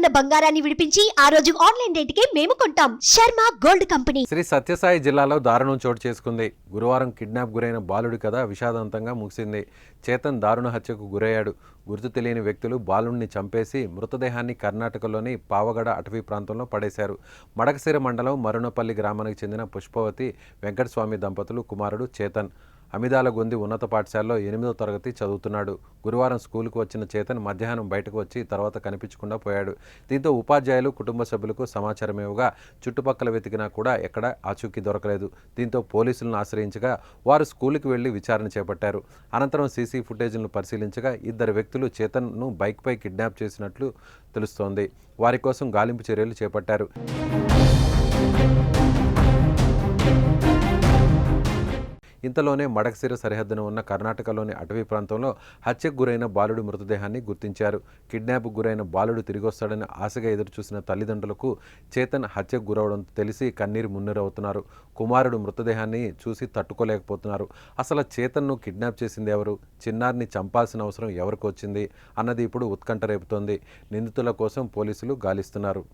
ఉన్న బంగారాన్ని విడిపించి ఆ రోజు ఆన్లైన్ రేటుకే మేము కొంటాం. Sharma gold company. Shri Sathya Sai జిల్లాలో దారుణం చోటు చేసుకుంది. గురువారం కిడ్నాప్ గురైన బాలుడి కథ విషాదంతంగా ముగిసింది. చేతన్ దారుణ హత్యకు గురయ్యాడు. గుర్తు తెలియని వ్యక్తులు బాలుడిని చంపేసి మృతదేహాన్ని కర్ణాటకలోని పావగడ అటవీ ప్రాంతంలో పడేశారు. మడకసిర మండలం మరునపల్లి గ్రామానికి చెందిన పుష్పవతి వెంకటస్వామి దంపతులు కుమారుడు చేతన్. అమిదాల గొంది ఉన్నత పాఠశాలలో ఎనిమిదో తరగతి చదువుతున్నాడు. గురువారం స్కూలుకు వచ్చిన చేతన్ మధ్యాహ్నం బయటకు వచ్చి తర్వాత కనిపించకుండా పోయాడు. దీంతో ఉపాధ్యాయులు కుటుంబ సభ్యులకు సమాచారం ఇవ్వగా చుట్టుపక్కల వెతికినా కూడా ఎక్కడ ఆచూకీ దొరకలేదు. దీంతో పోలీసులను ఆశ్రయించగా వారు స్కూలుకు వెళ్ళి విచారణ చేపట్టారు. అనంతరం సీసీ ఫుటేజ్లను పరిశీలించగా ఇద్దరు వ్యక్తులు చేతన్ను బైక్పై కిడ్నాప్ చేసినట్లు తెలుస్తోంది. వారి కోసం గాలింపు చర్యలు చేపట్టారు. ఇంతలోనే మడకసిర సరిహద్దున ఉన్న కర్ణాటకలోని అటవీ ప్రాంతంలో హత్యకు గురైన బాలుడి మృతదేహాన్ని గుర్తించారు. కిడ్నాప్కు గురైన బాలుడు తిరిగొస్తాడని ఆశగా ఎదురుచూసిన తల్లిదండ్రులకు చేతన్ హత్యకు గురవడం తెలిసి కన్నీరు మున్నీరవుతున్నారు. కుమారుడు మృతదేహాన్ని చూసి తట్టుకోలేకపోతున్నారు. అసలు చేతన్ను కిడ్నాప్ చేసింది ఎవరు? చిన్నారిని చంపాల్సిన అవసరం ఎవరికి వచ్చింది? అన్నది ఇప్పుడు ఉత్కంఠ రేపుతోంది. నిందితుల కోసం పోలీసులు గాలిస్తున్నారు.